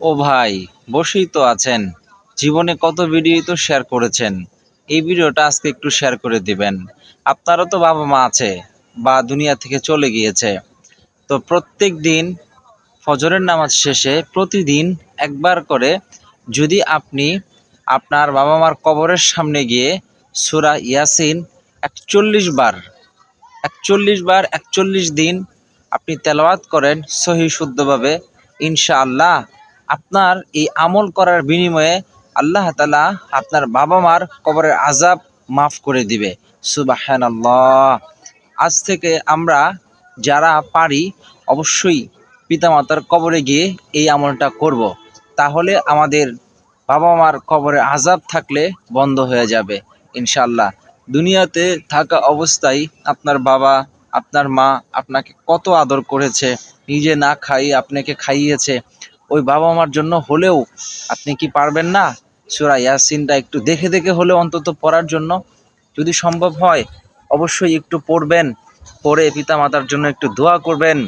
ও ভাই, বসেই তো আছেন। জীবনে কত ভিডিও তো শেয়ার করেছেন। এই ভিডিওটা আজকে একটু শেয়ার করে দিবেন। আপনারও তো বাবা মা আছে, বা দুনিয়া থেকে চলে গিয়েছে। তো প্রত্যেক দিন ফজরের নামাজ শেষে প্রতিদিন একবার করে যদি আপনি আপনার বাবা মার কবরের সামনে গিয়ে সুরা ইয়াসিন একচল্লিশ বার একচল্লিশ বার, একচল্লিশ দিন আপনি তেলাওয়াত করেন সহি শুদ্ধভাবে ইনশাআল্লাহ আপনার এই আমল করার বিনিময়ে আল্লাহ তালা আপনার বাবা মার কবরের আজাব মাফ করে দিবে। সুবাহান আজ থেকে আমরা যারা পারি অবশ্যই পিতামাতার কবরে গিয়ে এই আমলটা করব। তাহলে আমাদের বাবা মার কবরে আজাব থাকলে বন্ধ হয়ে যাবে ইনশাল্লাহ দুনিয়াতে থাকা অবস্থায় আপনার বাবা, আপনার মা আপনাকে কত আদর করেছে, নিজে না খাইয়ে আপনাকে খাইয়েছে ওই বাবা মার জন্য হলেও আপনি কি পারবেন না? সুরা ইয়াসিনটা একটু দেখে দেখে হলেও অন্তত পড়ার জন্য। যদি সম্ভব হয়, অবশ্যই একটু পড়বেন। পড়ে পিতা মাতার জন্য একটু দোয়া করবেন।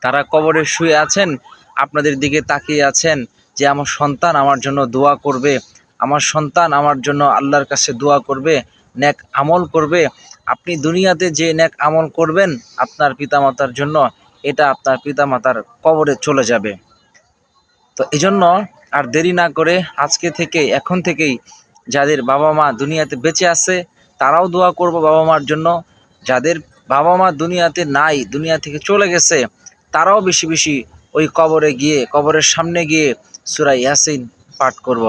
তারা কবরে শুয়ে আছেন, আপনাদের দিকে তাকিয়ে আছেন যে আমার সন্তান আমার জন্য দোয়া করবে। আমার সন্তান আমার জন্য আল্লাহর কাছে দোয়া করবে ন্যাক আমল করবে। আপনি দুনিয়াতে যে ন্যাক আমল করবেন, আপনার পিতামাতার জন্য এটা আপনার পিতামাতার কবরে চলে যাবে। তো এই জন্য আর দেরি না করে আজকে থেকে, এখন থেকেই যাদের বাবা মা দুনিয়াতে বেঁচে আছে, তারাও দোয়া করব বাবা মার জন্য। যাদের বাবা মা দুনিয়াতে নাই, দুনিয়া থেকে চলে গেছে, তারাও বেশি বেশি ওই কবরে গিয়ে, কবরের সামনে গিয়ে সুরা ইয়াসিন পাঠ করব।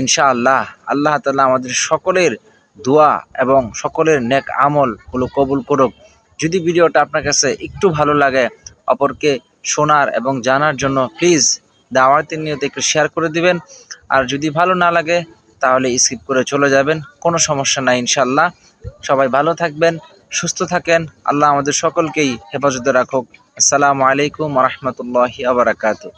ইনশাআল্লাহ আল্লাহ আল্লাহ তালা আমাদের সকলের দোয়া এবং সকলের নেক আমলগুলো কবুল করুক। যদি ভিডিওটা আপনার কাছে একটু ভালো লাগে, অপরকে শোনার এবং জানার জন্য প্লিজ দাওয়াতের নিয়তে একটু শেয়ার করে দিবেন। আর যদি ভালো না লাগে, তাহলে স্কিপ করে চলে যাবেন। কোনো সমস্যা নাই ইনশাল্লাহ সবাই ভালো থাকবেন, সুস্থ থাকেন। আল্লাহ আমাদের সকলকেই হেফাজতে রাখুক। আসসালামু আলাইকুম রহমতুল্লাহি আবরাকাতু